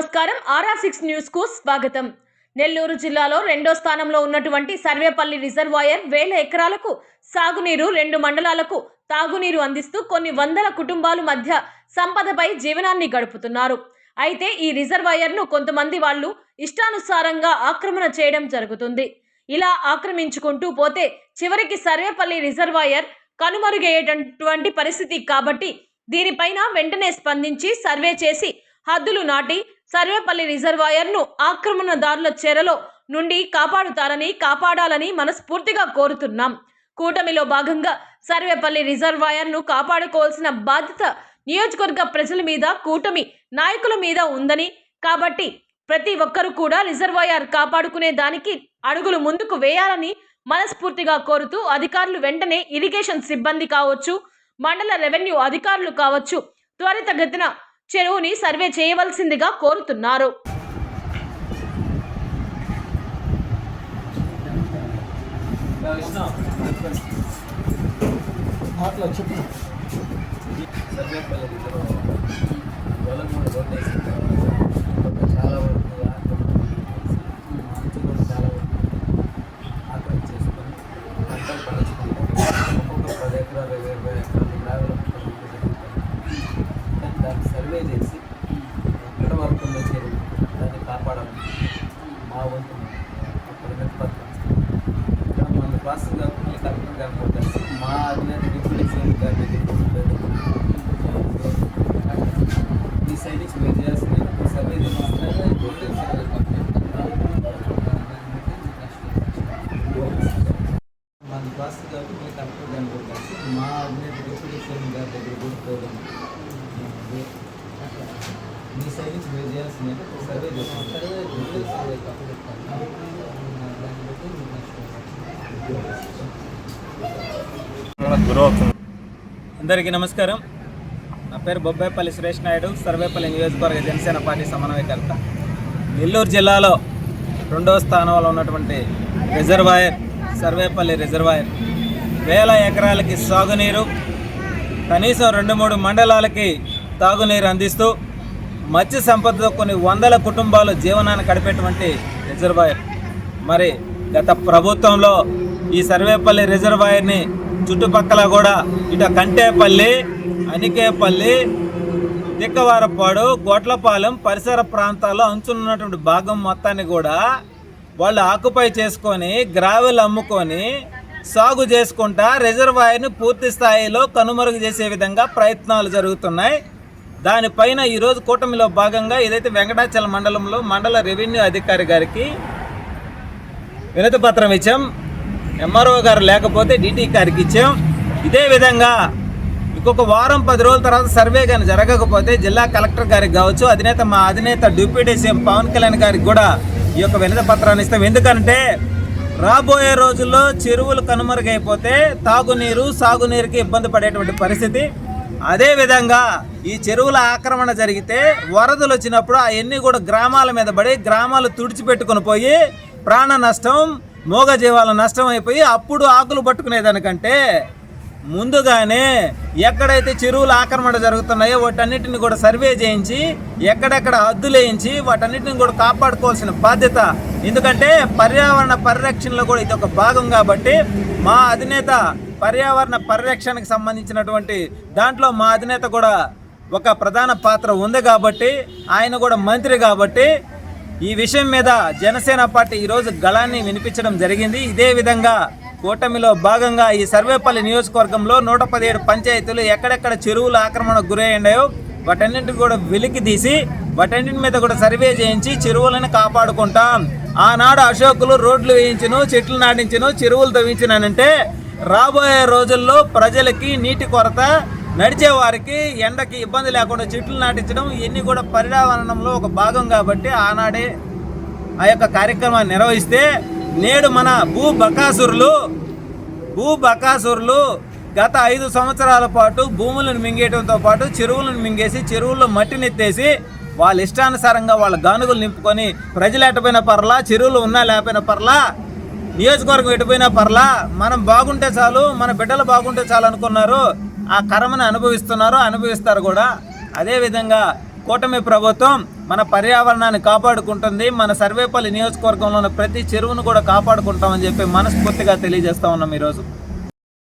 నమస్కారం. RR six న్యూస్కు స్వాగతం. నెల్లూరు జిల్లాలో రెండో స్థానంలో ఉన్నటువంటి సర్వేపల్లి రిజర్వాయర్ వేల ఎకరాలకు సాగునీరు రెండు మండలాలకు తాగునీరు అందిస్తూ కొన్ని వందల కుటుంబాలు మధ్య సంపదపై జీవనాన్ని గడుపుతున్నారు. అయితే ఈ రిజర్వాయర్ను కొంతమంది వాళ్ళు ఇష్టానుసారంగా ఆక్రమణ చేయడం జరుగుతుంది. ఇలా ఆక్రమించుకుంటూ పోతే చివరికి సర్వేపల్లి రిజర్వాయర్ కనుమరుగయ్యేటటువంటి పరిస్థితి కాబట్టి దీనిపైన వెంటనే స్పందించి సర్వే చేసి హద్దులు నాటి సర్వేపల్లి రిజర్వాయర్ను ఆక్రమణదారుల చెరలో నుండి కాపాడుతారని కాపాడాలని మనస్ఫూర్తిగా కోరుతున్నాం. కూటమిలో భాగంగా సర్వేపల్లి రిజర్వాయర్ను కాపాడుకోవాల్సిన బాధ్యత నియోజకవర్గ ప్రజల మీద కూటమి నాయకుల మీద ఉందని. కాబట్టి ప్రతి ఒక్కరూ కూడా రిజర్వాయర్ కాపాడుకునే దానికి అడుగులు ముందుకు వేయాలని మనస్ఫూర్తిగా కోరుతూ అధికారులు వెంటనే ఇరిగేషన్ సిబ్బంది కావచ్చు మండల రెవెన్యూ అధికారులు కావచ్చు త్వరితగతిన చెరువుని సర్వే చేయవలసిందిగా కోరుతున్నారు. చాలా వరకు చాలా వరకు ఆక్రమణ చేసుకొని పంటలు పండించుకుంటాం ఒక్కొక్క పది ఎకరాలు ఇరవై ఎకరాలు గ్రావెల్ కానీ దాన్ని సర్వే చేసి ఎక్కడ వరకు ఉందో చెరువు దాన్ని కాపాడాలి మా వంతు అక్కడ పత్రం ఇక్కడ మన ప్రాసెస్ కాకుండా కలెక్టర్ కాకపోతే మా అధినేత డిప్యూటీ సీఎం గారి దగ్గర ఉంటుంది. ఈ సైడ్ నుంచి మీరు చేయాల్సింది సర్వే మన ప్రాసెస్ కాబట్టి మీరు కలెక్టర్ గారిని కూడా కలిసి మా అధినేత డిప్యూటీ సీఎం గారి దగ్గర కూడా పోదాం మీ సైడ్ నుంచి మీరు చేయాల్సింది సర్వే చేస్తాం సర్వే గురవుతుంది. అందరికీ నమస్కారం. నా పేరు బొబ్బాయిపల్లి సురేష్ నాయుడు సర్వేపల్లి నియోజకవర్గ జనసేన పార్టీ సమన్వయకర్త. నెల్లూరు జిల్లాలో రెండవ స్థానంలో ఉన్నటువంటి రిజర్వాయర్ సర్వేపల్లి రిజర్వాయర్ వేల ఎకరాలకి సాగునీరు కనీసం రెండు మూడు మండలాలకి తాగునీరు అందిస్తూ మత్స్య సంపదతో కొన్ని వందల కుటుంబాలు జీవనాన్ని గడిపేటువంటి రిజర్వాయర్. మరి గత ప్రభుత్వంలో ఈ సర్వేపల్లి రిజర్వాయర్ని చుట్టుపక్కల కూడా ఇట కంటేపల్లి అనికేపల్లి తిక్కవారపాడు గోట్లపాలెం పరిసర ప్రాంతాల్లో అంచున్నటువంటి భాగం మొత్తాన్ని కూడా వాళ్ళు ఆక్యుపై చేసుకొని గ్రావెల్ అమ్ముకొని సాగు చేసుకుంటా రిజర్వాయర్ని పూర్తి స్థాయిలో కనుమరుగు చేసే విధంగా ప్రయత్నాలు జరుగుతున్నాయి. దానిపైన ఈరోజు కూటమిలో భాగంగా ఏదైతే వెంకటాచల మండలంలో మండల రెవెన్యూ అధికారి గారికి వినతి పత్రం ఇచ్చాం. ఎంఆర్ఓ గారు లేకపోతే డిటి గారికి ఇచ్చాం. ఇదే విధంగా ఇంకొక వారం పది రోజుల తర్వాత సర్వే కానీ జరగకపోతే జిల్లా కలెక్టర్ గారికి కావచ్చు అధినేత మా అధినేత డిప్యూటీ సీఎం పవన్ కళ్యాణ్ గారికి కూడా ఈ యొక్క వినత పత్రాన్ని ఇస్తాం. ఎందుకంటే రాబోయే రోజుల్లో చెరువులు కనుమరుగైపోతే తాగునీరు సాగునీరుకి ఇబ్బంది పడేటువంటి పరిస్థితి. అదేవిధంగా ఈ చెరువుల ఆక్రమణ జరిగితే వరదలు వచ్చినప్పుడు అవన్నీ కూడా గ్రామాల మీద పడి గ్రామాలు తుడిచిపెట్టుకుని పోయి ప్రాణ నష్టం మూగజీవాల నష్టం అయిపోయి అప్పుడు ఆకులు పట్టుకునేదానికంటే ముందుగానే ఎక్కడైతే చెరువుల ఆక్రమణ జరుగుతున్నాయో వాటన్నిటిని కూడా సర్వే చేయించి ఎక్కడెక్కడ హద్దులేయించి వాటన్నిటిని కూడా కాపాడుకోవాల్సిన బాధ్యత. ఎందుకంటే పర్యావరణ పరిరక్షణలో కూడా ఇది ఒక భాగం కాబట్టి మా అధినేత పర్యావరణ పరిరక్షణకు సంబంధించినటువంటి దాంట్లో మా అధినేత కూడా ఒక ప్రధాన పాత్ర ఉంది కాబట్టి ఆయన కూడా మంత్రి కాబట్టి ఈ విషయం మీద జనసేన పార్టీ ఈరోజు గళాన్ని వినిపించడం జరిగింది. ఇదే విధంగా కూటమిలో భాగంగా ఈ సర్వేపల్లి నియోజకవర్గంలో నూట పదిహేడు పంచాయతీలు ఎక్కడెక్కడ చెరువుల ఆక్రమణకు గురయ్యాయో వాటన్నింటిని కూడా వెలికి తీసి వాటన్నింటి మీద కూడా సర్వే చేయించి చెరువులను కాపాడుకుంటాం. ఆనాడు అశోకులు రోడ్లు వేయించను చెట్లు నాటించను చెరువులు తవ్వించినానంటే రాబోయే రోజుల్లో ప్రజలకి నీటి కొరత నడిచే వారికి ఎండకి ఇబ్బంది లేకుండా చెట్లు నాటించడం ఇవన్నీ కూడా పర్యావరణంలో ఒక భాగం కాబట్టి ఆనాడే ఆ యొక్క కార్యక్రమాన్ని నిర్వహిస్తే నేడు మన భూ బకాసురులు భూ బకాసురులు గత ఐదు సంవత్సరాల పాటు భూములను మింగేయడంతో పాటు చెరువులను మింగేసి చెరువుల్లో మట్టినెత్తేసి వాళ్ళ ఇష్టానుసారంగా వాళ్ళ గానుగులు నింపుకొని ప్రజలు ఎట్టపోయిన పర్లా చెరువులు ఉన్నా లేకపోయినా పర్లా నియోజకవర్గం ఎటుపోయినా పర్లా మనం బాగుంటే చాలు మన బిడ్డలు బాగుంటే చాలు అనుకున్నారు. ఆ కర్మను అనుభవిస్తున్నారు అనుభవిస్తారు కూడా. అదేవిధంగా కూటమి ప్రభుత్వం మన పర్యావరణాన్ని కాపాడుకుంటుంది. మన సర్వేపల్లి నియోజకవర్గంలో ఉన్న ప్రతి చెరువును కూడా కాపాడుకుంటామని చెప్పి మనస్ఫూర్తిగా తెలియజేస్తా ఉన్నాం ఈరోజు.